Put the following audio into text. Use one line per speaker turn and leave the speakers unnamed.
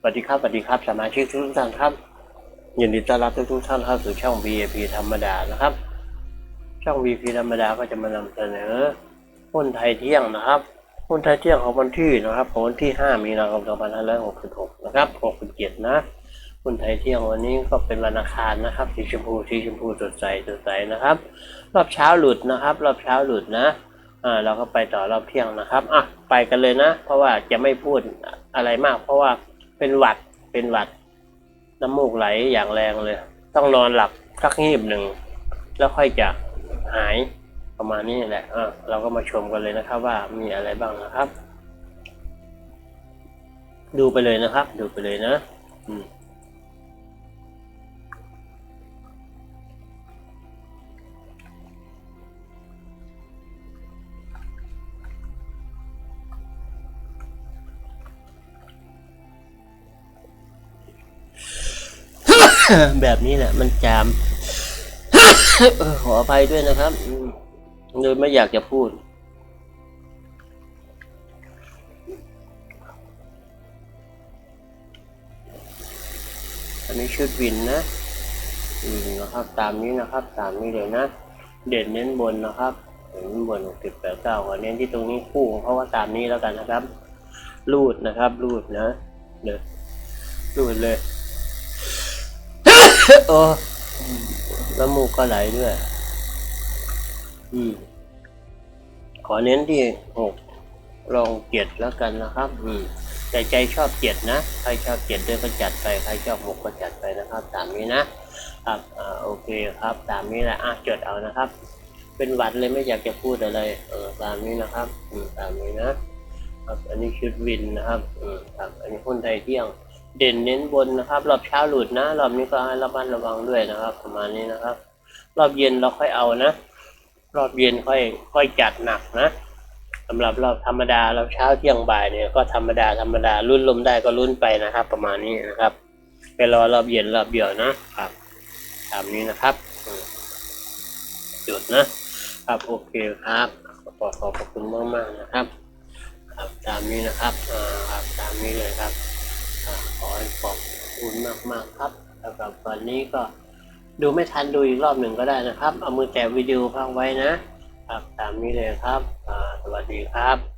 สวัสดีครับสวัสดีครับสมาชิกทุกท่านครับยินดีต้อนรับทุกทุกท่านเข้าสู่ช่อง VIP ธรรมดานะครับ ช่อง VIP ธรรมดาก็จะมานำเสนอหุ้นไทยเที่ยงนะครับหุ้นไทยเที่ยงของวันที่นะครับของวันที่ 5 มีนาคม 2566 นะครับ67นะหุ้นไทยเที่ยงวันนี้ก็เป็นวันอังคารนะครับสีชมพูสีชมพูสดใสสดใสนะครับ รอบเช้าหลุดนะครับ รอบเช้าหลุดนะอ่าเราก็ไปต่อรอบเที่ยงนะครับอะไปกันเลยนะ เพราะว่าจะไม่พูดอะไรมาก เพราะว่า เป็นหวัดเป็นหวัด น้ำมูกไหลอย่างแรงเลย ต้องนอนหลับสักงีบหนึ่ง แล้วค่อยจะหายประมาณนี้แหละอะเราก็มาชมกันเลยนะครับ ว่ามีอะไรบ้างนะครับ ดูไปเลยนะครับ ดูไปเลยนะ อืม แบบนี้แหละมันจาม ขออภัยด้วยนะครับโดยไม่อยากจะพูด อันนี้ชุดวินนะวินนะครับ ตามนี้นะครับ ตามนี้เลยนะ เด่นเน้นบนนะครับเน้นบนหกสิบแปดเก้าเน้นที่ตรงนี้คู่ของเขาว่าตามนี้แล้วกันนะครับ รูดนะครับ รูดนะเดี๋ยวรูดเลย โอ้ล้วมูกก็ไหลด้วย อืม ขอเน้นที่หกลองเจ็ดแล้วกันนะครับ อืมแต่ใจชอบเจ็ดนะ ใครชอบเจ็ดด้วยก็จัดไป ใครชอบหกก็จัดไปนะครับ ตามนี้นะ ครับ อ่า โอเคครับ ตามนี้แหละ อะจดเอานะครับ เป็นหวัดเลยไม่อยากจะพูดอะไร เออ ตามนี้นะครับ อืม ตามนี้นะครับ อันนี้ชุดวินนะครับ อืม ครับ อันนี้หุ้นไทยเที่ยง เด่นเน้นบนนะครับ รอบเช้าหลุดนะรอบนี้ก็ให้ระมัดระวังด้วยนะครับ ประมาณนี้นะครับ รอบเย็นเราค่อยเอานะ รอบเย็นค่อยค่อยจัดหนักนะสำหรับรอบธรรมดารอบเช้าเที่ยงบ่ายเนี่ยก็ธรรมดาธรรมดารุ่นลมได้ก็รุ่นไปนะครับ ประมาณนี้นะครับไปรอรอบเย็นรอบเดียวนะครับตามนี้นะครับอืมจุดนะครับโอเคครับขอขอบคุณมากมากๆนะครับ ครับตามนี้นะครับอ่าครับตามนี้เลยครับ ขอให้ขอบคุณมากมากๆครับสำหรับวันนี้ก็ดูไม่ทันดูอีกรอบหนึ่งก็ได้นะครับ เอามือแตะวิดีโอพังไว้นะครับ ตามนี้เลยครับ สวัสดีครับ